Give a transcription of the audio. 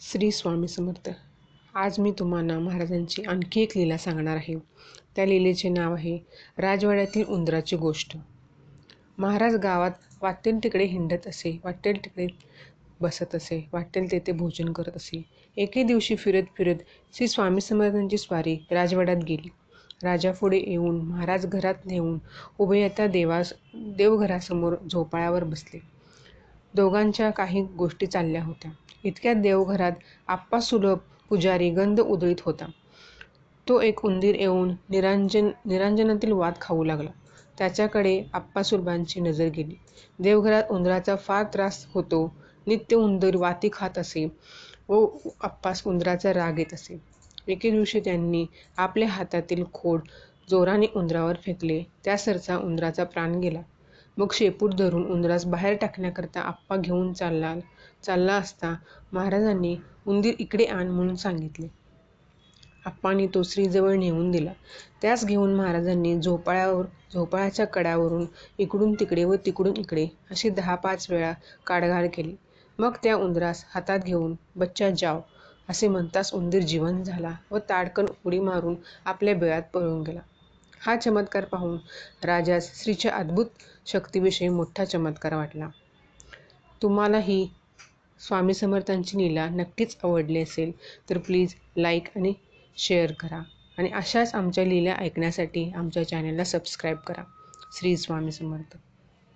श्री स्वामी समर्थ. आज मी तुम्हाला महाराजांची आणखी एक लीला सांगणार आहे. त्या लीलेचे नाव आहे राजवाड्यातील उंदराची गोष्ट. महाराज गावात वाटेल तिकडे हिंडत असे वाटेल तिकडे बसत असे वाटेल तेथे भोजन करत असे. एके दिवशी फिरत फिरत श्री स्वामी समर्थांची स्वारी राजवाड्यात गेली. राजा पुढे येऊन महाराज घरात नेऊन उभे येता देवास देवघरासमोर झोपाळ्यावर बसले. दोघांच्या काही गोष्टी चालल्या होत्या. इतक्यात देवघरात आप्पा सुलभ पुजारी गंध उधळीत होता. तो एक उंदीर येऊन निरांजन निरांजनातील वाद खाऊ लागला. त्याच्याकडे आप्पासुलभांची नजर गेली. देवघरात उंदराचा फार त्रास होतो. नित्य उंदीर वाती खात असे व आप्पास उंदराचा राग येत असे. एके दिवशी त्यांनी आपल्या हातातील खोड जोराने उंदरावर फेकले. त्यासरचा उंदराचा प्राण गेला. मग शेपूट धरून उंदरास बाहेर टाकण्याकरता आप्पा घेऊन चालला चालला असता महाराजांनी उंदीर इकडे आण म्हणून सांगितले. आप्पांनी तो श्रीजवळ नेऊन दिला. त्यास घेऊन महाराजांनी झोपाळ्यावर झोपाळ्याच्या कड्यावरून इकडून तिकडे व तिकडून इकडे अशी दहा पाच वेळा काडघाड केली. मग त्या उंदरास हातात घेऊन बच्चा जाव असे म्हणताच उंदीर जिवंत झाला व ताडकन उडी मारून आपल्या बिळात पळून गेला. हा चमत्कार पाहून राजास श्रीच्या अद्भुत शक्तीविषयी मोठा चमत्कार वाटला. तुम्हाला ही स्वामी समर्थांची लीला नक्कीच आवडली असेल तर प्लीज लाईक आणि शेअर करा. आणि अशाच आमच्या लीला ऐकण्यासाठी आमच्या चॅनलला सबस्क्राईब करा. श्री स्वामी समर्थ.